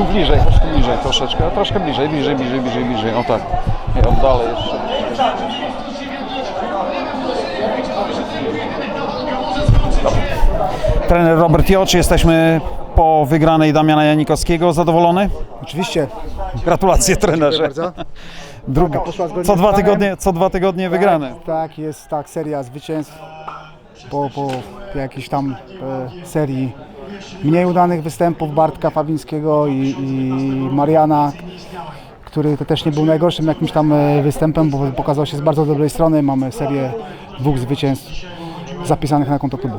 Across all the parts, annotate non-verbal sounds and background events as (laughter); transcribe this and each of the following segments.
tu bliżej, chodź tu bliżej troszeczkę, a troszkę bliżej, bliżej, bliżej, bliżej, bliżej, o tak. Nie, o, dalej jeszcze. Trener Robert Jocz, jesteśmy po wygranej Damiana Janikowskiego. Zadowolony? Oczywiście. Gratulacje trenerze. bardzo. Druga, Walka poszła zgodnie co, dwa tygodnie, co dwa tygodnie wygrane. Tak, tak, jest tak, seria zwycięstw po, po jakiejś tam e, serii mniej udanych występów Bartka Fabińskiego i, i Mariana, który to też nie był najgorszym jakimś tam e, występem, bo pokazał się z bardzo dobrej strony. Mamy serię dwóch zwycięstw zapisanych na konto klubu.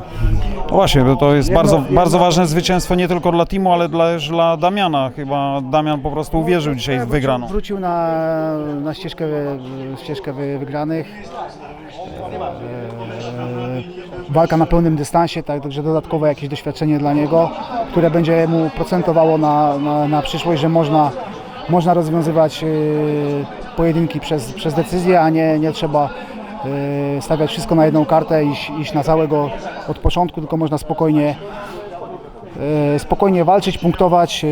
No właśnie, bo to jest Jedno- bardzo, jedno- bardzo ważne zwycięstwo nie tylko dla teamu, ale dla, też dla Damiana. Chyba Damian po prostu uwierzył dzisiaj w wygraną. Wrócił na, na ścieżkę, ścieżkę wy- wygranych. Eee, Walka na pełnym dystansie, tak, także dodatkowe jakieś doświadczenie dla niego, które będzie mu procentowało na, na, na przyszłość, że można, można rozwiązywać eee, pojedynki przez, przez decyzję, a nie, nie trzeba eee, stawiać wszystko na jedną kartę, iść, iść na całego od początku, tylko można spokojnie spokojnie walczyć, punktować,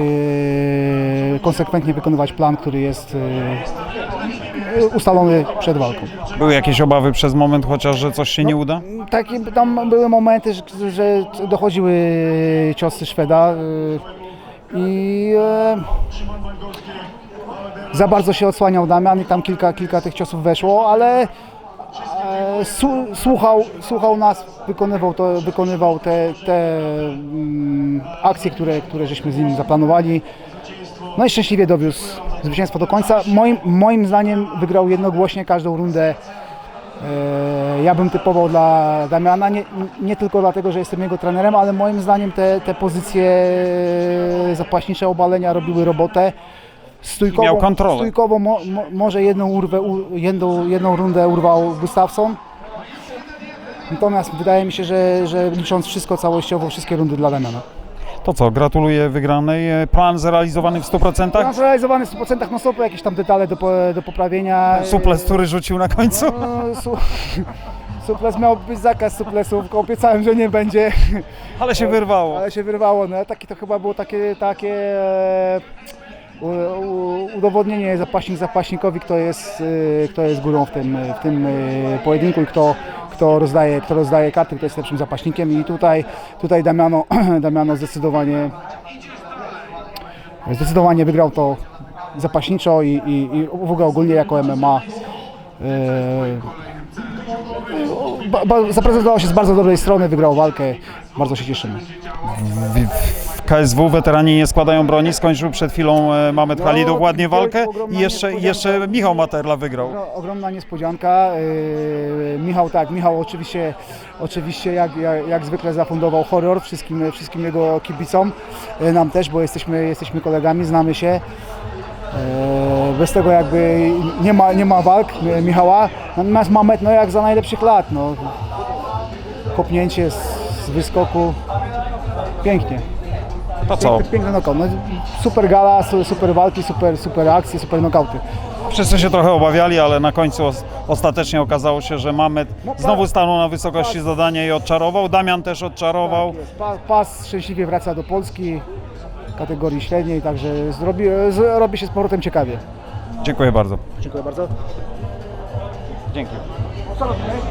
konsekwentnie wykonywać plan, który jest ustalony przed walką. Były jakieś obawy przez moment, chociaż że coś się nie uda? Takie, tam były momenty, że, że dochodziły ciosy Szweda e, i e, za bardzo się odsłaniał Damian i tam kilka, kilka tych ciosów weszło, ale e, słuchał, słuchał nas, wykonywał, to, wykonywał te, te mm, akcje, które, które żeśmy z nim zaplanowali. No i szczęśliwie dowiózł zwycięstwo do końca. Moim, moim zdaniem wygrał jednogłośnie każdą rundę. E, Ja bym typował dla Damiana, nie, nie tylko dlatego, że jestem jego trenerem, ale moim zdaniem te, te pozycje zapaśnicze obalenia robiły robotę. Stójkowo, Miał kontrolę. Stójkowo mo, mo, może jedną, urwę, u, jedną, jedną rundę urwał Gustafsson. Natomiast wydaje mi się, że, że licząc wszystko całościowo, wszystkie rundy dla Damiana. To co, gratuluję wygranej. E, Plan zrealizowany w 100%? Plan zrealizowany w 100%, no są jakieś tam detale do, po- do poprawienia. Suples, który rzucił na końcu? No, su, (laughs) suples miał być zakaz suplesów, obiecałem, że nie będzie, Ale się wyrwało. ale się wyrwało. No, takie to chyba było takie, takie e, u, u, udowodnienie zapaśnik zapaśnikowi, kto jest, e, kto jest górą w tym, w tym pojedynku i kto, kto, rozdaje, kto rozdaje karty, kto jest lepszym zapaśnikiem. I tutaj, tutaj Damiano, (clears throat) Damiano zdecydowanie, zdecydowanie wygrał to zapaśniczo i, i, i w ogóle ogólnie jako MMA. E, ba, ba, zaprezentował się z bardzo dobrej strony, wygrał walkę. Bardzo się cieszymy. KSW weterani nie składają broni. Skończył przed chwilą e, Mamet Halidow ładnie wielka, walkę i jeszcze, jeszcze Michał Materla wygrał. Ogro- Ogromna niespodzianka. Yy, Michał tak, Michał oczywiście, oczywiście jak, jak, jak zwykle zafundował horror wszystkim, wszystkim jego kibicom, yy, nam też, bo jesteśmy, jesteśmy kolegami, znamy się. Bez tego jakby nie ma, nie ma walk Michała, natomiast Mamet no jak za najlepszych lat, no. kopnięcie z wyskoku, pięknie. To co? Piękny, knockout. No, super gala, su- super walki, super, super akcje, super knockouty. Wszyscy się trochę obawiali, ale na końcu os- ostatecznie okazało się, że Mamet znowu stanął na wysokości zadania i odczarował. Damian też odczarował. Jest. Pa, pas szczęśliwie wraca do Polski kategorii średniej, także zrobi, z, robi się z powrotem ciekawie. Dziękuję bardzo. Dziękuję bardzo. Dzięki.